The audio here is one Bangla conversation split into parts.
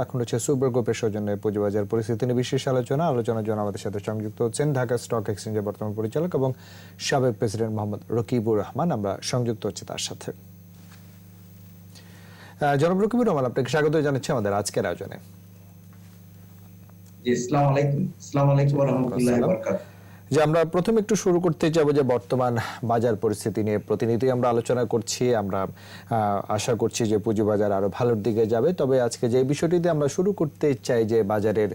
এখন হচ্ছে সুপার গ্রুপের সৌজন্যে পুঁজিবাজার পরিস্থিতি নিয়ে বিশেষ আলোচনা। আলোচনার জন্য আমাদের সাথে সংযুক্ত হচ্ছেন ঢাকা স্টক এক্সচেঞ্জের বর্তমান পরিচালক এবং সাবেক প্রেসিডেন্ট মোহাম্মদ রকিবুর রহমান। আমরা সংযুক্ত হচ্ছি তার সাথে। জনাব রকিবুর রহমান আপনাকে স্বাগত জানাচ্ছি আমাদের আজকের আয়োজনে। আসসালামু আলাইকুম। আসসালামু আলাইকুম ওয়া রাহমাতুল্লাহি ওয়া বারাকাতুহু। যে আমরা প্রথমে একটু শুরু করতে যাব যে বর্তমান বাজার পরিস্থিতি নিয়ে। প্রতিনিধি আমরা আলোচনা করছি, আমরা আশা করছি যে পুঁজিবাজার আরও ভালোর দিকে যাবে। তবে আজকে যে বিষয়টিতে আমরা শুরু করতে চাই যে বাজারের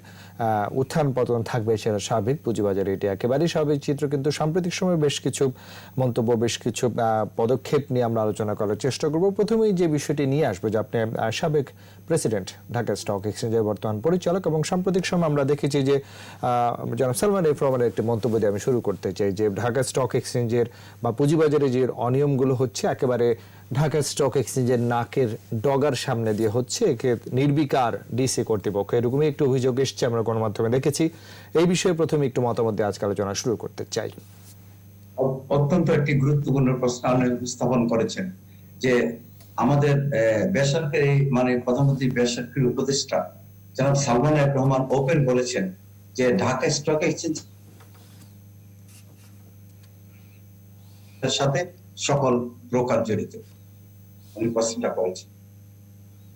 উত্থান পতন থাকবে সেটা স্বাভাবিক পুঁজিবাজারে এটি একেবারেই স্বাভাবিক চিত্র। কিন্তু সাম্প্রতিক সময়ে বেশ কিছু মন্তব্য, বেশ কিছু পদক্ষেপ নিয়ে আমরা আলোচনা করার চেষ্টা করব। প্রথমেই যে বিষয়টি নিয়ে আসব যে আপনি সাবেক প্রেসিডেন্ট ঢাকা স্টক এক্সচেঞ্জের বর্তমান পরিচালক এবং সাম্প্রতিক সময় আমরা দেখেছি যে জনাব সালমান এফ রহমানের একটি মন্তব্য দিয়ে আমি শুরু করতে চাই যে, ঢাকা স্টক এক্সচেঞ্জের বা পুঁজিবাজারে যে অনিয়মগুলো হচ্ছে, একেবারে ঢাকা স্টক এক্সচেঞ্জের নাকের ডগার সামনে দিয়ে হচ্ছে, একে নির্বিকার ডিসি কর্তৃপক্ষ। এরকমই একটু অভিযোগ এসছে, আমরা গণমাধ্যমে দেখেছি। এই বিষয়ে প্রথমে একটু মতামত দিয়ে আজকে আলোচনা শুরু করতে চাই। অত্যন্ত একটি গুরুত্বপূর্ণ প্রশ্ন আপনি উপস্থাপন করেছেন যে আমাদের বেসরকারি মানে প্রধানমন্ত্রী বেসরকারি উপদেষ্টা জনাব সালমান রহমান ওপেন বলেছেন যে ঢাকা স্টক এক্সচেঞ্জ সাথে সকল ব্রোকার জড়িত। উনি প্রশ্নটা করেছেন।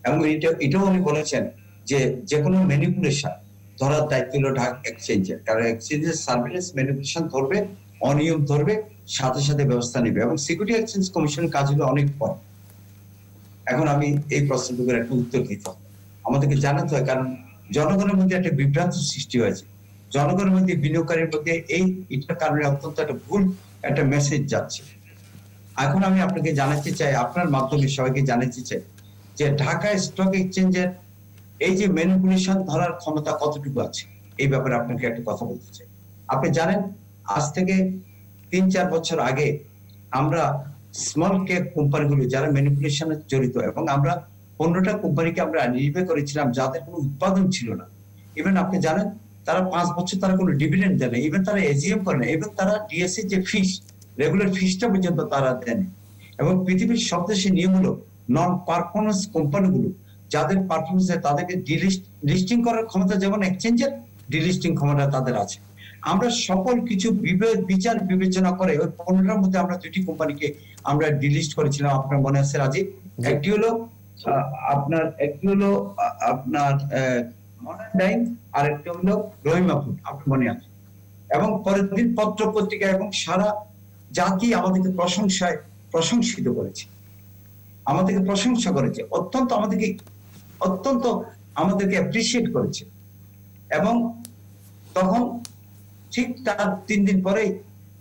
এবং এটা, এটাও উনি বলেছেন যে যে কোনো ম্যানিপুলেশন ধরার দায়িত্ব হলো ঢাকা এক্সচেঞ্জের কারণ এক্সচেঞ্জের সার্ভিলেন্স ম্যানিপুলেশন ধরবে, অনিয়ম ধরবে, সাথে সাথে ব্যবস্থা নেবে। এবং সিকিউরিটি এক্সচেঞ্জ কমিশন কাজ হলো অনেক পর। এখন আমি এই প্রশ্নটুকুর একটা উত্তর দিতে হবে। আমাদেরকে জানাতে হয় কারণ জনগণের মধ্যে একটা বিভ্রান্ত সৃষ্টি হয়েছে। জনগণের মধ্যে বিনিয়োগকারীর মধ্যে এই এটার কারণে অত্যন্ত একটা ভুল একটা মেসেজ যাচ্ছে। এখন আমি আপনাকে জানাতে চাই, আপনার মাধ্যমে সবাইকে জানাতে চাই যে ঢাকা স্টক এক্সচেঞ্জের এই যে ম্যানিপুলেশন ধরার ক্ষমতা কতটুকু আছে? এই ব্যাপারে আপনাকে একটা কথা বলতে চাই। আপনি জানেন, আজ থেকে তিন চার বছর আগে আমরা স্মল ক্যাপ কোম্পানিগুলো যারা ম্যানিপুলেশনে জড়িত, এবং আমরা পনেরোটা কোম্পানিকে আমরা নির্ভর করেছিলাম, যাদের কোনো উৎপাদন ছিল না। ইভেন আপনি জানেন, তারা পাঁচ বছর তারা কোনো ডিভিডেন্ড দেয় না ইভেন তারা এজিএম করে না ইভেন তারা ডিএসসি যে ফিস রেগুলার ফিসটা পর্যন্ত তারা দেন এবং পৃথিবীর সব দেশের নিয়ম হলো নন পারফরমেন্স কোম্পানিগুলো যাদের পারফরমেন্স তাদেরকে ডিলিস্ট লিস্টিং করার ক্ষমতা, যেমন এক্সচেঞ্জের ডিলিস্টিং ক্ষমতা তাদের আছে। আমরা সকল কিছু বিচার বিবেচনা করে ওই পনেরোটার মধ্যে আমরা দুটি কোম্পানিকে আমরা ডিলিস্ট করেছিলাম আপনার মনে আছে রাজীব? একটি হলো আপনার একটি হলো আপনার মডার্ন টাইম আর একটি হলো রহিমা ফুড আপনার মনে আছে? এবং পরের দিন পত্র পত্রিকা এবং সারা জাতি আমাদেরকে প্রশংসায় প্রশংসিত করেছে। আমাদেরকে প্রশংসা করেছে অত্যন্ত আমাদেরকে অত্যন্ত আমাদেরকে অ্যাপ্রিসিয়েট করেছে। এবং তখন ঠিক তার তিন দিন পরেই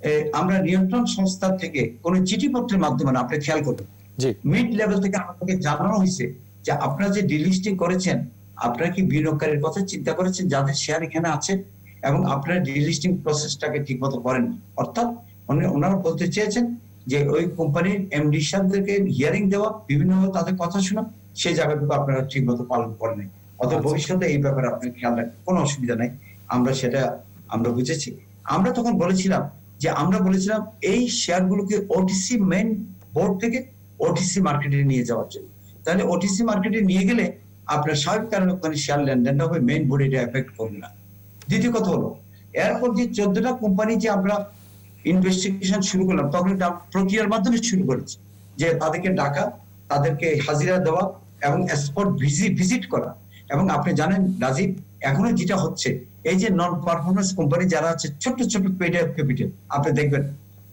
এ, আমরা নিয়ন্ত্রণ সংস্থা থেকে কোন চিঠিপত্রের মাধ্যমে আপনি খেয়াল করবেন জি। মিড লেভেল থেকে আমাদেরকে জানানো হয়েছে যে আপনারা যে ডিলিস্টিং করেছেন আপনারা কি বিনিয়োগকারীর কথা চিন্তা করেছেন? যাদের শেয়ার এখানে আছে এবং আপনারা ডিলিস্টিং প্রসেসটাকে ঠিক মতো করেননি। অর্থাৎ উনি- ওনারা বলতে চেয়েছেন যে ওই কোম্পানির এমডি সাহেবদেরকে হিয়ারিং দেওয়া বিভিন্ন তাদের কথা শোনা সেই জায়গাটুকু আপনারা ঠিক মতো পালন করেন অত আচ্ছা। ভবিষ্যতে এই ব্যাপারে আপনার খেয়াল রাখবেন কোনো অসুবিধা নাই। আমরা সেটা আমরা বুঝেছি। আমরা তখন বলেছিলাম যে আমরা বলেছিলাম এই শেয়ারগুলোকে ওটিসি মেন বোর্ড থেকে ওটিসি মার্কেটে নিয়ে যাওয়ার জন্য। তাহলে ওটিসি মার্কেটে নিয়ে গেলে আপনার স্বাভাবিক কারণে ওখানে শেয়ার লেনদেনটা হবে মেইন বোর্ডে এটা এফেক্ট করবে না। দ্বিতীয় কথা হলো, এরপর যে চোদ্দটা কোম্পানি যে আমরা ইনভেস্টিগেশন শুরু করলাম, তখন প্রক্রিয়ার মাধ্যমে শুরু করেছি যে তাদেরকে ডাকা, তাদেরকে হাজিরা দেওয়া এবং স্পট ভিজিট করা। এবং আপনি জানেন রাজীব, এখনও যেটা হচ্ছে এই যে নন পারফরমেন্স কোম্পানি যারা আছে, ছোট্ট ছোট্ট পেডে ক্যাপিটাল আপনি দেখবেন,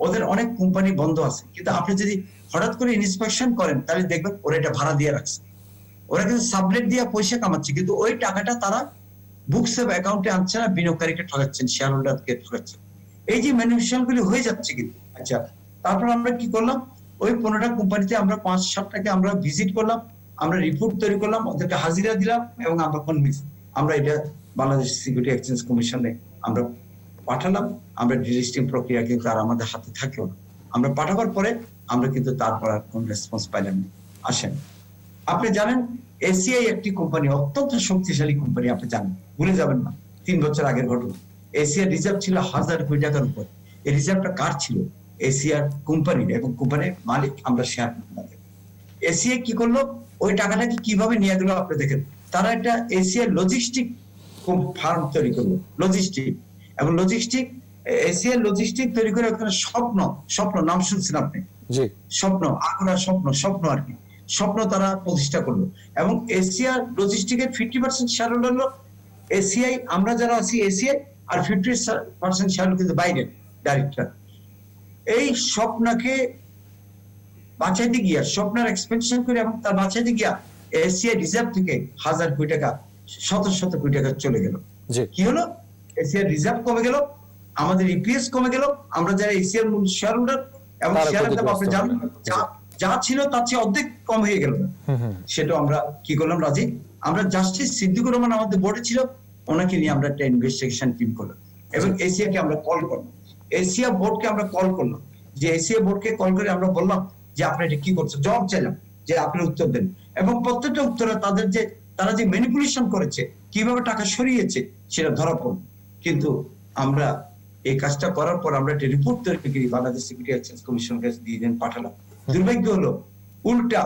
ওদের অনেক কোম্পানি বন্ধ আছে। কিন্তু আপনি যদি হঠাৎ করে ইন্সপেকশন করেন, তাহলে দেখবেন ওরা এটা ভাড়া দিয়ে রাখছে। ওরা কিন্তু সাবলেট দিয়ে পয়সা কামাচ্ছে, কিন্তু ওই টাকাটা তারা বুক সেভ অ্যাকাউন্টে আনছে না, বিনিয়োগকারীকে ঠকাচ্ছেন শেয়ার হোল্ডারকে ঠকাচ্ছেন এই যে ম্যানুফ্যাকচার গুলি হয়ে যাচ্ছে কিন্তু। আচ্ছা তারপর আমরা কি করলাম? ওই পনেরোটা কোম্পানিতে আমরা পাঁচ, সাতটাকে আমরা ভিজিট করলাম, আমরা রিপোর্ট তৈরি করলাম, ওদেরকে হাজিরা দিলাম এবং আমরা কনভিন্স আমরা এটা বাংলাদেশ সিকিউরিটি এক্সচেঞ্জ কমিশনে আমরা পাঠালাম, আমরা ডিলিস্টিং প্রক্রিয়া কিন্তু আর আমাদের হাতে থাকল না। আমরা পাঠাবার পরে আমরা কিন্তু তারপর আর কোন রেসপন্স পাইলাম না। আসেন, আপনি জানেন এসিআই একটি কোম্পানি অত্যন্ত শক্তিশালী কোম্পানি আপনি জানেন, ভুলে যাবেন না, তিন বছর আগের ঘটনা। এশিয়ার রিজার্ভ ছিল হাজার কোটি টাকার উপর। এই রিজার্ভটা কার ছিল? এশিয়ার কোম্পানির এবং কোম্পানির মালিক আমরা শেয়ার এশিয়া কি করল? ওই টাকাটাকে কীভাবে নিয়ে গেল আপনি দেখেন। তারা একটা এশিয়ার লজিস্টিক ফার্ম তৈরি করল লজিস্টিক এবং লজিস্টিক এশিয়ার লজিস্টিক তৈরি করে ওখানে স্বপ্ন স্বপ্ন নাম শুনছেন আপনি? জি। স্বপ্ন আগ্রা স্বপ্ন স্বপ্ন আর কি। স্বপ্ন তারা প্রতিষ্ঠা করল। এবং এশিয়ার লজিস্টিকের ফিফটি পার্সেন্ট শেয়ার হলো এসিআই আমরা যারা আছি এসিআই আর ফিফটি পার্সেন্ট শেয়ার কিন্তু বাইরে ডাইরেক্টর এই স্বপ্নকে বাঁচাইতে গিয়া স্বপ্নের এক্সপেনশন করে এবং তার বাঁচাইতে গিয়া এশিয়া রিজার্ভ থেকে হাজার কোটি টাকা শত শত কোটি টাকা চলে গেল। কি হলো? এশিয়ার রিজার্ভ কমে গেল আমাদের ইপিএস কমে গেল আমরা যারা এশিয়ার মূল শেয়ার হোল্ডার এবং তারা শেয়ার দাম আপনি জানেন যা- যা ছিল তার চেয়ে অর্ধেক কম হয়ে গেল। সেটা আমরা কি করলাম রাজি? আমরা জাস্টিস সিদ্দিকুর রহমান আমাদের বোর্ডে ছিল ওনাকে নিয়ে আমরা একটা ইনভেস্টিগেশন টিম করলাম। এবং এশিয়াকে আমরা কল করলাম। এশিয়া বোর্ডকে আমরা কল করলাম। যে এশিয়া বোর্ডকে কল করে আমরা বললাম যে আপনি এটা কি করছেন? জবাব চাইলাম যে আপনি উত্তর দেন। এবং প্রত্যেকটা উত্তরে তাদের যে তারা যে ম্যানিপুলেশন করেছে কীভাবে টাকা সরিয়েছে সেটা ধরা পড়ল। কিন্তু আমরা এই কাজটা করার পর আমরা একটা রিপোর্ট তৈরি করি বাংলাদেশ সিকিউরিটি এক্সচেঞ্জ কমিশনের কাছে দিয়ে দেন পাঠালাম। দুর্ভাগ্য হলো উল্টা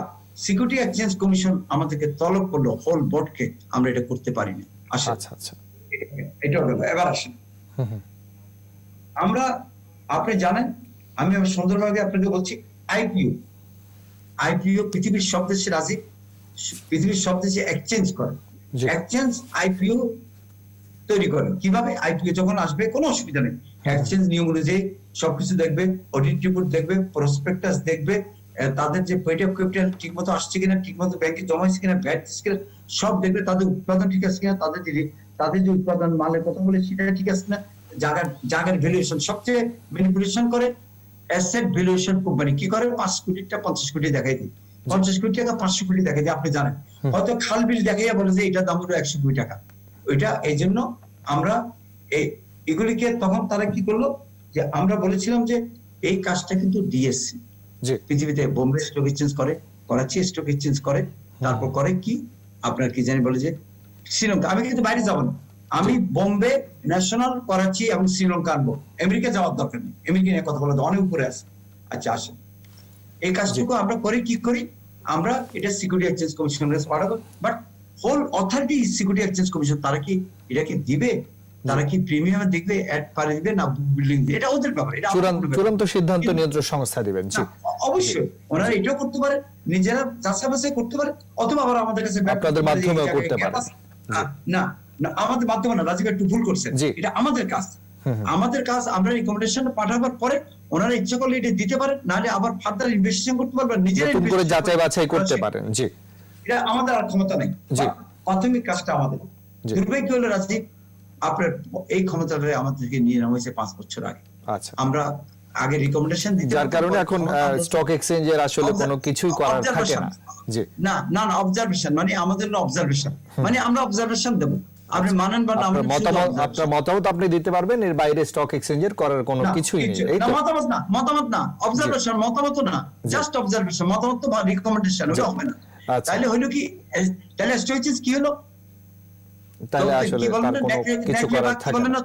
সিকিউরিটি এক্সচেঞ্জ কমিশন আমাদেরকে তলব করল হোল বোর্ডকে আমরা এটা করতে পারিনি। আসা আচ্ছা আচ্ছা। এটা হলো এবার আসেন। আমরা আপনি জানেন আমি সুন্দরভাবে আপনাকে বলছি আইপিও। আইপিও পৃথিবীর সব দেশে রাজি। পৃথিবীর সব দেশে এক্সচেঞ্জ করে। এক্সচেঞ্জ আইপিও তৈরি করে। কীভাবে আইপিও যখন আসবে কোনো অসুবিধা নেই। এক্সচেঞ্জ নিয়ম অনুযায়ী সবকিছু দেখবে অডিট রিপোর্ট দেখবে প্রসপেক্টাস দেখবে তাদের যে পেড অফ ক্যাপিটাল ঠিক মতো আসছে কিনা ঠিক মতো ব্যাংকে জমা হয়েছে কিনা ভ্যাট দিচ্ছে কিনা সব দেখবে তাদের উৎপাদন ঠিক আছে কিনা তাদের যে তাদের যে উৎপাদন মালের কথা বলে সেটা ঠিক আছে কিনা জায়গার জায়গার ভ্যালুয়েশন সবচেয়ে ম্যানিপুলেশন করে অ্যাসেট ভ্যালুয়েশন কোম্পানি কি করে? পাঁচ কোটিটা পঞ্চাশ কোটি দেখাই দিই। পঞ্চাশ কোটি টাকা পাঁচশো কোটি দেখাই দিই আপনি জানেন। হয়তো খাল বিল দেখাইয়া বলে যে এটার দাম হলো একশো কোটি টাকা। ওইটা এই জন্য আমরা এই এগুলিকে তখন তারা কি করল? যে আমরা বলেছিলাম যে এই কাজটা কিন্তু ডিএসসি পৃথিবীতে বোম্বে স্টক এক্সচেঞ্জ করে করাচি স্টক এক্সচেঞ্জ করে তারপর করে কি? আপনার কি জানি বলে যে শ্রীলঙ্কা। আমি কিন্তু বাইরে যাব না। আমি বোম্বে ন্যাশনাল করাচি এবং শ্রীলঙ্কা আনব। আমেরিকা যাওয়ার দরকার নেই। আমেরিকা নিয়ে কথা বলা অনেক উপরে আছে। আচ্ছা আসেন। এই কাজটুকু আমরা করি কি করি? আমরা এটা সিকিউরিটি এক্সচেঞ্জ কমিশনের কাছে পাঠাবো। But whole authority security exchange commission তারা কি এটা কি দিবে? তারা কি প্রিমিয়াম দেখবে অ্যাড পারে দিবে না বিল্ডিং এটা ওদের ব্যাপার এটা চূড়ান্ত সিদ্ধান্ত সংস্থা দিবেন জি। অবশ্যই। ওনারা এটাও করতে পারে নিজেরা বাছাই করতে পারে অথবা আবার আমাদের কাছে আপনাদের মাধ্যমেও করতে পারে। না, না আমাদের মাধ্যমে না রাজীব একটু ভুল করছেন। এটা আমাদের কাজ। আমাদের কাজ আমরা রিকমেন্ডেশন পাঠাবার পরে ওনারা ইচ্ছা করলে এটা দিতে পারে নাহলে আবার ফার্দার ইনভেস্টিগেশন করতে পারবে নিজেরা করে যাচাই বাছাই করতে পারেন জি। এটা আমাদের আর ক্ষমতা নেই জি। প্রাথমিক কাজটা আমাদের। দুর্ভাগ্য হলো রাজীব আপনার এই ক্ষমতাটা আমাদেরকে নিয়ে নেওয়া হয়েছে পাঁচ বছর আগে। আচ্ছা। আমরা আগে রিকমেন্ডেশন দিতে যার কারণে এখন স্টক এক্সচেঞ্জের আসলে কোনো কিছুই করার থাকে না। জি। না না না অবজারভেশন মানে আমাদের অবজারভেশন মানে আমরা অবজারভেশন দেব। আপনি মানেন বা না মতামত আপনার মতামত আপনি দিতে পারবেন এর বাইরে স্টক এক্সচেঞ্জের করার কোনো কিছুই নেই না, মতামত না মতামত না অবজারভেশন মতামত না জাস্ট অবজারভেশন মতামত তো রিকমেন্ডেশন ওটা হবে না। আচ্ছা। তাহলে হইল কি তাহলে কি হলো? তাহলে আসলে তার কোনো কিছু করার থাকে না।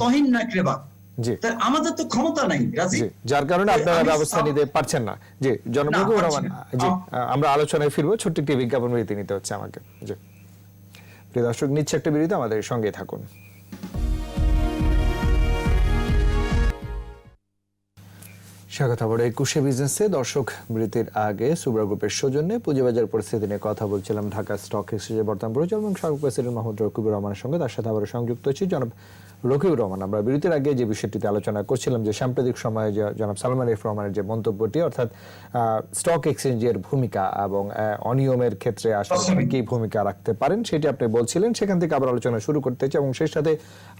তহিন আমাদের তো ক্ষমতা নাই যার কারণে আপনারা ব্যবস্থা নিতে পারছেন না। জি জনপ্রভু পারছি রহমান না। জি আমরা আলোচনায় ফিরবো ছোট্ট একটি বিজ্ঞাপন নিতে হচ্ছে আমাকে। জি। প্রিয় দর্শক, নিচ্ছে একটা বিরতি, আমাদের সঙ্গে থাকুন। স্বাগত আবার একুশে বিজনেসে। দর্শক বৃত্তির আগে সুব্রা গ্রুপের সৌজন্যে পুঁজিবাজার পরিস্থিতি নিয়ে কথা বলছিলাম ঢাকা স্টক এক্সচেঞ্জের বর্তমান পরিচালক এবং সাবেক প্রেসিডেন্ট মাহমুদ রকিবুর রহমানের সঙ্গে। তার সাথে সংযুক্ত হচ্ছি জনাব রকিবুর রহমান আমরা বিরতির আগে যে বিষয়টিতে আলোচনা করছিলাম যে সাম্প্রতিক সময়ে যে জনাব সালমান এফ রহমানের যে মন্তব্যটি অর্থাৎ স্টক এক্সচেঞ্জের ভূমিকা এবং অনিয়মের ক্ষেত্রে আসলে কি ভূমিকা রাখতে পারেন সেটি আপনি বলছিলেন। সেখান থেকে আবার আলোচনা শুরু করতে চাই এবং সেই সাথে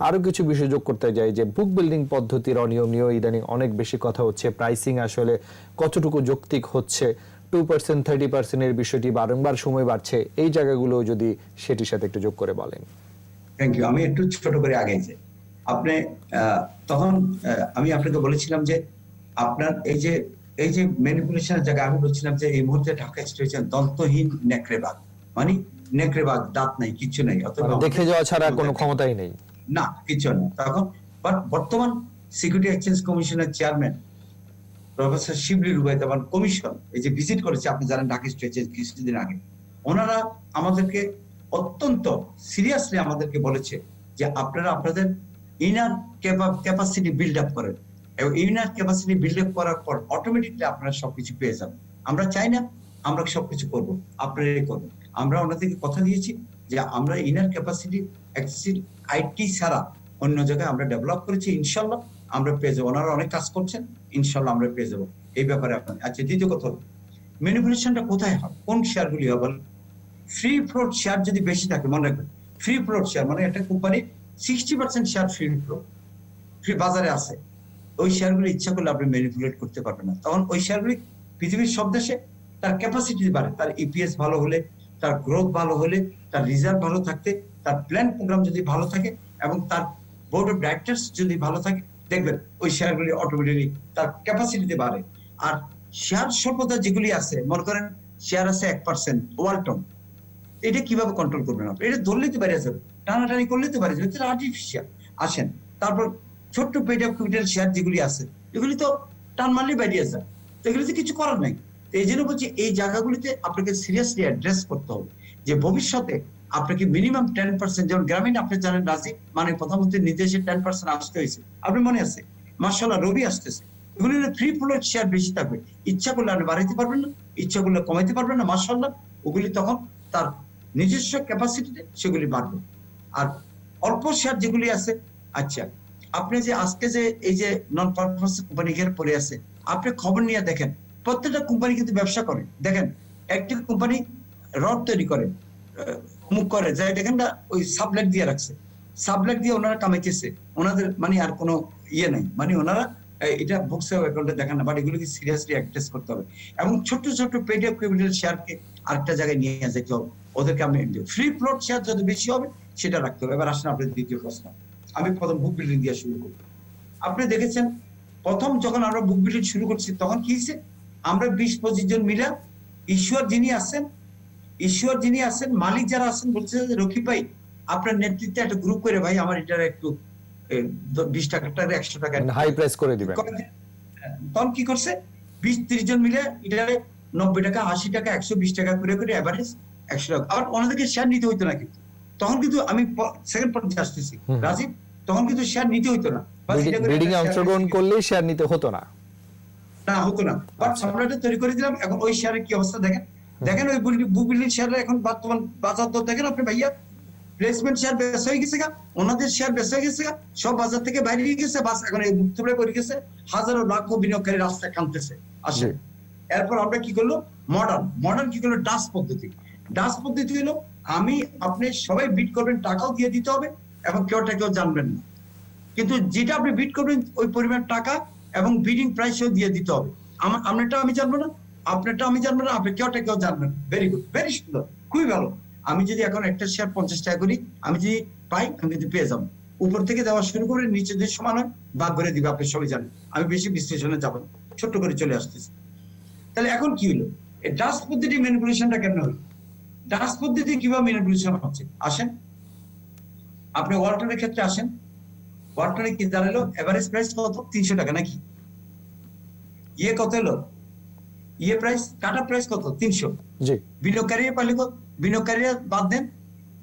আরও কিছু বিষয় যোগ করতে যাই যে বুক বিল্ডিং পদ্ধতির অনিয়ম নিয়েও ইদানিং অনেক বেশি কথা হচ্ছে। প্রাইসিং আসলে কতটুকু যৌক্তিক হচ্ছে? টু পার্সেন্ট থার্টি পার্সেন্টের বিষয়টি বারংবার সময় বাড়ছে। এই জায়গাগুলো যদি সেটির সাথে একটু যোগ করে বলেন। থ্যাংক ইউ আমি একটু ছোট করে আগে যাই। আপনি তখন আমি আপনাকে বলেছিলাম যে আপনার এই যে এই যে ম্যানিপুলেশনের জায়গায় আমি বলছিলাম যে এই মুহূর্তে ঢাকা স্টেশন দন্তহীন নেকড়ে বাঘ মানে নেকড়ে বাঘ দাঁত নাই কিছু নাই অথবা মানে দেখে যাওয়া ছাড়া কোনো ক্ষমতাই নেই। না কিছু নেই তখন বাট বর্তমান সিকিউরিটি এক্সচেঞ্জ কমিশনের চেয়ারম্যান প্রফেসর শিবলি রুবাই রুবাইদাবান কমিশন এই যে ভিজিট করেছে আপনি জানেন ঢাকা স্টেট কিছুদিন আগে ওনারা আমাদেরকে অত্যন্ত সিরিয়াসলি আমাদেরকে বলেছে যে আপনারা আপনাদের ইনার ক্যাপাসিটি বিল্ড আপ করেন এবং ইনার ক্যাপাসিটি বিল্ড আপ করার পর অটোমেটিকলি আপনারা সবকিছু পেয়ে যাবেন। আমরা চাই না, আমরা সবকিছু করব, আপনারাই করবেন। আমরা ওনাদেরকে কথা দিয়েছি যে আমরা ইনার ক্যাপাসিটি আইটি ছাড়া অন্য জায়গায় আমরা ডেভেলপ করেছি, ইনশাল্লাহ আমরা পেয়ে যাব। ওনারা অনেক কাজ করছেন, ইনশাল্লাহ আমরা পেয়ে যাব। এই ব্যাপারে আপনার আচ্ছা দ্বিতীয় কথা ম্যানিপুলেশনটা কোথায় হয়? কোন শেয়ারগুলি হবে? ফ্রি ফ্লোট শেয়ার যদি বেশি থাকে, মনে রাখবেন। ফ্রি ফ্লোট শেয়ার মানে একটা company sixty percent share free float free বাজারে আছে। ওই শেয়ারগুলি ইচ্ছা করলে আপনি ম্যানিপুলেট করতে পারবেন না। তখন ওই শেয়ারগুলি পৃথিবীর সব দেশে তার ক্যাপাসিটি বাড়ে। তার ইপিএস ভালো হলে, তার গ্রোথ ভালো হলে, তার রিজার্ভ ভালো থাকতে, তার প্ল্যান প্রোগ্রাম যদি ভালো থাকে এবং তার বোর্ড অফ ডাইরেক্টরস যদি ভালো থাকে, দেখবেন ওই শেয়ারগুলি অটোমেটিকলি তার ক্যাপাসিটিতে বাড়ে। আর শেয়ার স্বল্পতা যেগুলি আছে, মনে করেন শেয়ার আছে এক পার্সেন্ট ওয়ালটন, এটা কীভাবে কন্ট্রোল করবেন আপনি? এটা ধরলেই তো বেড়ে যাবে। টানাটানি করলে তো বেড়ে যাবে আর্টিফিশিয়াল আসেন, তারপর ছোট্ট পেট অফ ক্যাপিটাল শেয়ার যেগুলি আছে, এগুলি তো টান মারলে বেরিয়ে যায়। তো এগুলিতে কিছু করার নাই। তো এই জন্য বলছি, এই জায়গাগুলিতে আপনাকে সিরিয়াসলি অ্যাড্রেস করতে হবে যে ভবিষ্যতে আপনাকে মিনিমাম টেন পার্সেন্ট যেমন গ্রামীণ আপনি জানেন রাজি মানে প্রধানমন্ত্রীর নির্দেশে টেন পার্সেন্ট আসতে হয়েছে। আপনি মনে আছে মার্শাল্লাহ রবি আসতেছে। এগুলি ফ্রি ফ্লোট শেয়ার বেশি থাকবে। ইচ্ছা করলে আপনি বাড়াইতে পারবেন না, ইচ্ছা করলে কমাইতে পারবেন না মার্শাল্লাহ ওগুলি তখন তার নিজস্ব ক্যাপাসিটিতে সেগুলি বাড়বে। আর অল্প শেয়ার যেগুলি আছে আচ্ছা আপনি যে আজকে যে এই যে নন পারপাস কোম্পানি এর পড়ে আছে, আপনি খবর নিয়ে দেখেন, প্রত্যেকটা কোম্পানি কিন্তু ব্যবসা করে। দেখেন, একটি কোম্পানি রড তৈরি করে মুখ করে, যাই দেখেন না, ওই সাবলেট দিয়ে রাখছে। সাবলেট দিয়ে ওনারা কামাইতেছে। ওনাদের মানে আর কোনো ইয়ে নাই। মানে ওনারা এটা বুকস অ্যাকাউন্টে দেখান না বাট এগুলোকে সিরিয়াসলি অ্যাড্রেস করতে হবে। এবং ছোট্ট ছোট্ট পেডিএফ ক্যাপিটাল শেয়ারকে আরেকটা জায়গায় নিয়ে যেতে হবে ওদেরকে আমি ফ্রি ফ্লোট শেয়ার যত বেশি হবে সেটা রাখতে হবে। এবার আসেন আপনার দ্বিতীয় প্রশ্ন। আমি প্রথম বুক বিল্ডিং দিয়ে শুরু করব। আপনি দেখেছেন প্রথম যখন আমরা বুক বিল্ডিং শুরু করছি তখন কি হয়েছে? আমরা বিশ পঁচিশ জন মিলা ঈশ্বর যিনি আছেন ঈশ্বর যিনি আছেন মালিক যারা আছেন বলছে রকি ভাই আপনার নেতৃত্বে একটা গ্রুপ করে ভাই আমার এটার একটু বিশ টাকাটা একশো টাকা হাই প্রাইস করে দিবেন। তখন কি করছে? বিশ ত্রিশ জন মিলে এটারে নব্বই টাকা আশি টাকা একশো বিশ টাকা করে করে এভারেজ একশো টাকা আবার ওনাদেরকে শেয়ার নিতে হইতো না কিন্তু। তখন কিন্তু আমি সেকেন্ড পর্যায়ে আসতেছি। রাজীব তখন কিন্তু শেয়ার নিতে হইতো না। এ অংশগ্রহণ শেয়ার নিতে হতো না। না হতো না। বাট আচ্ছা। আমরা এটা তৈরি করে দিলাম। এখন ওই শেয়ারের কি অবস্থা দেখেন? দেখেন ওই বুক বিল্ডিং শেয়ার এখন বর্তমান বাজার দর দেখেন আপনি ভাইয়া? প্লেসমেন্ট শেয়ার হয়ে গেছে ওনাদের শেয়ার হয়ে গেছে সব বাজার থেকে বাইরে গেছে। বাস এখন এই মুক্ত করে গেছে। হাজারো লাখো বিনিয়োগকারী রাস্তায় কামতেছে আসে এরপর আমরা কি করল? মডার্ন মডার্ন কি করল? ডাস পদ্ধতি। ডাস পদ্ধতি হলো আমি, আপনি সবাই বিট করবেন, টাকাও দিয়ে দিতে হবে এবং কেউ কেউ জানবেন না। কিন্তু যেটা আপনি বিট করবেন, ওই পরিমাণ টাকা এবং বিডিং প্রাইসও দিয়ে দিতে হবে। আমার আপনারটা আমি জানব না, আপনারটা আমি জানব না, আপনি কেউটা কেউ জানবেন ভেরি গুড ভেরি সুন্দর, খুবই ভালো। আমি যদি এখন একটা শেয়ার পঞ্চাশ টাকা করি, আমি যদি পাই, আমি কিন্তু পেয়ে যাব। উপর থেকে দেওয়া শুরু করে নিচে যে সমান হয় ভাগ করে দিবে, আপনি সবাই জানেন। আমি বেশি বিশ্লেষণে যাব ছোট্ট করে চলে আসতেছি। তাহলে এখন কি হলো? এই ডাস পদ্ধতি ম্যানিপুলেশনটা কেন হলো? ডাস পদ্ধতি কীভাবে ম্যানিপুলেশন হচ্ছে? আসেন। আপনি ওয়ালটনের ক্ষেত্রে আসেন। ওয়ালটনে কি দাঁড়াল? এভারেজ প্রাইস কত? তিনশো টাকা নাকি? ইয়ে কত এলো? ইয়ে প্রাইস কাটা প্রাইস কত? তিনশো। জি। বিনিয়োগকারী পাইলে বিনিয়োগকারীরা বাদ দেন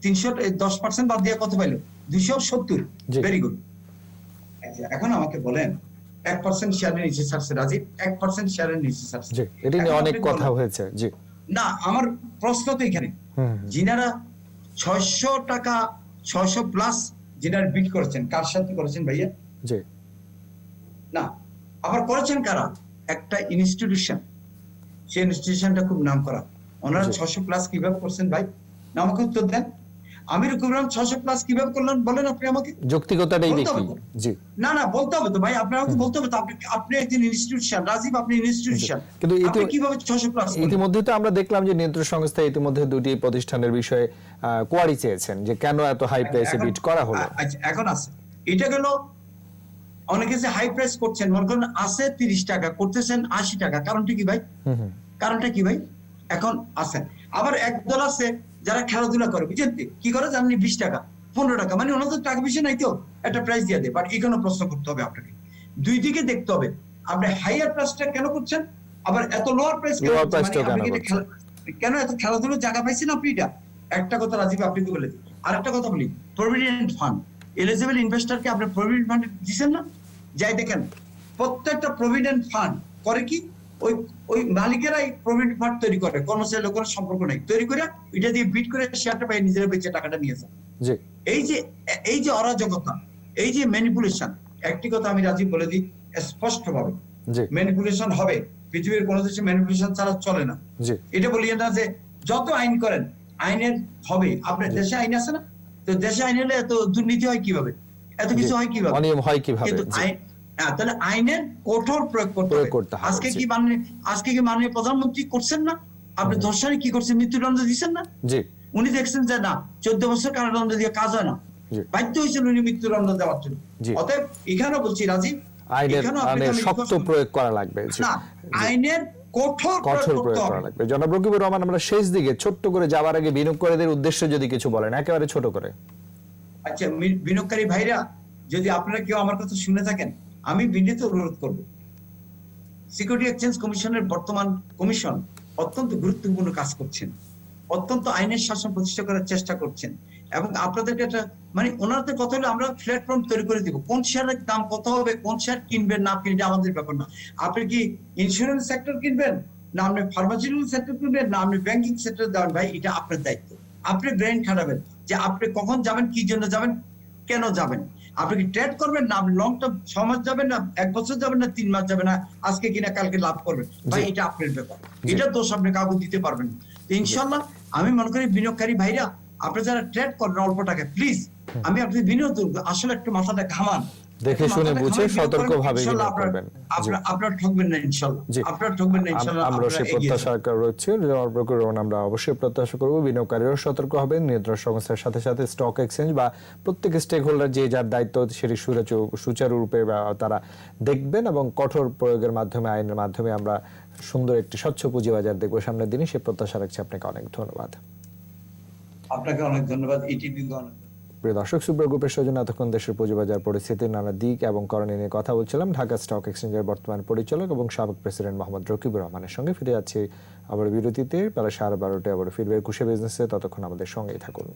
তিনশো দশ পার্সেন্ট বাদ দিয়ে কত পাইলো? দুশো সত্তর। ভেরি গুড এখন আমাকে বলেন এক পার্সেন্ট শেয়ারের নিচে ছাড়ছে রাজীব এক পার্সেন্ট শেয়ারের নিচে ছাড়ছে। এটি নিয়ে অনেক কথা হয়েছে জি। না আমার প্রশ্ন তো এখানে। হুম হুম। যিনারা ছয়শো টাকা ছয়শো প্লাস যিনারা বিট করেছেন কার সাথে করেছেন ভাইয়া? না আবার করেছেন কারা? একটা ইনস্টিটিউশন সেই ইনস্টিটিউশনটা খুব নাম করা ওনারা। ছশো প্লাস কীভাবে করছেন ভাই? না আমাকে উত্তর দেন। আমি রকম ছশো প্লাস কীভাবে করলেন? বলেন আপনি আমাকে। যৌক্তিকতাটাই দেখি। জি। না না বলতে হবে তো ভাই আপনার আমাকে বলতে হবে তো। আপনি আপনি একজন ইনস্টিটিউশন রাজীব আপনি ইনস্টিটিউশন কিন্তু আপনি কীভাবে ছশো প্লাস ইতিমধ্যে তো আমরা দেখলাম যে নিয়ন্ত্রণ সংস্থা ইতিমধ্যে দুটি প্রতিষ্ঠানের বিষয়ে কোয়ারি চেয়েছেন যে কেন এত হাই প্রাইসে বিট করা হলো? আচ্ছা এখন আছে। এটা গেল অনেকে যে হাই প্রাইস করছেন মনে করেন আছে তিরিশ টাকা করতেছেন আশি টাকা। কারণটা কি ভাই? হুম হুম। কারণটা কি ভাই? এখন আছে। আবার একদল আছে যারা খেলাধুলা করে বুঝছেন তো? কি করে? জানেন বিশ টাকা পনেরো টাকা। মানে ওনাদের টাকা বেশি নাই তো? একটা প্রাইস দিয়ে দেয়। বাট এখানে প্রশ্ন করতে হবে আপনাকে। দুই দিকে দেখতে হবে আপনি হাইয়ার প্রাইসটা কেন করছেন? আবার এত লোয়ার প্রাইস কেন কেন এত খেলাধুলার জায়গা পাইছেন আপনি এটা? একটা কথা রাজীব আপনাকে বলে দিই আরেকটা কথা বলি প্রভিডেন্ট ফান্ড এলিজিবল ইনভেস্টরকে আপনি প্রভিডেন্ট ফান্ড দিচ্ছেন না? যাই দেখেন প্রত্যেকটা প্রভিডেন্ট ফান্ড করে কি? ওই ওই মালিকেরাই প্রভিডেন্ট ফান্ড তৈরি করে সম্পর্ক নেই। তৈরি করে এটা দিয়ে বিট করে শেয়ারটা পাই নিজেরা বেঁচে টাকাটা নিয়েছে জি। এই যে এই যে অরাজকতা এই যে ম্যানিপুলেশন একটি কথা আমি রাজীব বলে দিই স্পষ্টভাবে। জি। ম্যানিপুলেশন হবে পৃথিবীর কোনো দেশে ম্যানিপুলেশন ছাড়া চলে না। এটা বলিয়ে না যে যত আইন করেন আইনের হবে। আপনার দেশে আইন আছে না? তো দেশে আইন হলে এত দুর্নীতি হয় কীভাবে? এত কিছু হয় কীভাবে? অনিয়ম হয় কীভাবে? হ্যাঁ, তাহলে আইনের কঠোর প্রয়োগ করতে হবে। আজকে কি মাননীয় আজকে কি মাননীয় প্রধানমন্ত্রী করছেন না? আপনি ধর্ষণে কি করছেন? মৃত্যুদণ্ড দিচ্ছেন না? জি। উনি দেখছেন যে না চোদ্দ বছর কারাদণ্ড দিয়ে কাজ হয় না। বাধ্য হয়েছেন উনি মৃত্যুদণ্ড দেওয়ার জন্য। অতএব এখানেও বলছি রাজীব আইনের শক্ত প্রয়োগ করা লাগবে আইনের কঠোর প্রয়োগ করা লাগবে। জনাব রকিবুর রহমান আমরা শেষ দিকে ছোট্ট করে যাওয়ার আগে বিনিয়োগকারীদের উদ্দেশ্যে যদি কিছু বলেন একেবারে ছোট করে। আচ্ছা বিনিয়োগকারী ভাইরা যদি আপনারা কেউ আমার কথা শুনে থাকেন আমি বিনীত অনুরোধ করব। সিকিউরিটি এক্সচেঞ্জ কমিশনের বর্তমান কমিশন অত্যন্ত গুরুত্বপূর্ণ কাজ করছেন। অত্যন্ত আইনের শাসন প্রতিষ্ঠা করার চেষ্টা করছেন। এবং আপনাদেরকে একটা মানে ওনাদের কথা হলো আমরা প্ল্যাটফর্ম তৈরি করে দিব। কোন শেয়ারের দাম কত হবে, কোন শেয়ার কিনবেন, না কিনবে আমাদের ব্যাপার না। আপনি কি ইন্স্যুরেন্স সেক্টর কিনবেন, না আপনি ফার্মাসিউটিক্যাল সেক্টর কিনবেন, না আপনি ব্যাংকিং সেক্টর দেবেন ভাই, এটা আপনার দায়িত্ব। আপনি ব্রেন খাটাবেন যে আপনি কখন যাবেন, কি জন্য যাবেন, কেন যাবেন। আপনি কি ট্রেড করবেন না? লং টার্ম ছ মাস যাবেন না এক বছর যাবেন না তিন মাস যাবেন না আজকে কিনা কালকে লাভ করবেন। ভাই এটা আপনার ব্যাপার। এটা দোষ আপনি কাউকে দিতে পারবেন ইনশাল্লাহ আমি মনে করি বিনিয়োগকারী ভাইরা আপনি যারা ট্রেড করেন অল্প টাকা প্লিজ আমি আপনি বিনিয়োগ করব। আসলে একটু মাথাটা ঘামান। দেখে শুনে বুঝে বিনিয়োগ সতর্কভাবে বিনিয়োগ করবেন। আপনার আপনার ঠকবেন না ইনশাল্লাহ। আপনার ঠকবেন না ইনশাল্লাহ আমরা প্রত্যাশা রয়েছে আমরা অবশ্যই প্রত্যাশা করব বিনিয়োগকারীরাও সতর্ক হবেন নিয়ন্ত্রণ সংস্থার সাথে সাথে স্টক এক্সচেঞ্জ বা প্রত্যেক স্টেক হোল্ডার যে যার দায়িত্ব সেটি সুচারু- সুচারুরূপে বা তারা দেখবেন এবং কঠোর প্রয়োগের মাধ্যমে আইনের মাধ্যমে আমরা সুন্দর একটি স্বচ্ছ পুঁজিবাজার দেখব। সামনের দিনে সে প্রত্যাশা রাখছি। আপনাকে অনেক ধন্যবাদ। আপনাকে অনেক ধন্যবাদ। ইটিভি অনেক প্রিয় দর্শক সুব্র গ্রুপের সৌজন্য এতক্ষণ দেশের পুঁজিবাজার পরিস্থিতির নানা দিক এবং করণীয় নিয়ে কথা বলছিলাম ঢাকা স্টক এক্সচেঞ্জের বর্তমান পরিচালক এবং সাবেক প্রেসিডেন্ট মোহাম্মদ রকিবুর রহমানের সঙ্গে। ফিরে যাচ্ছি আবার বিরতিতে, বেলা সাড়ে বারোটায় আবার ফিরবে কুশে বিজনেসে ততক্ষণ আমাদের সঙ্গেই থাকুন।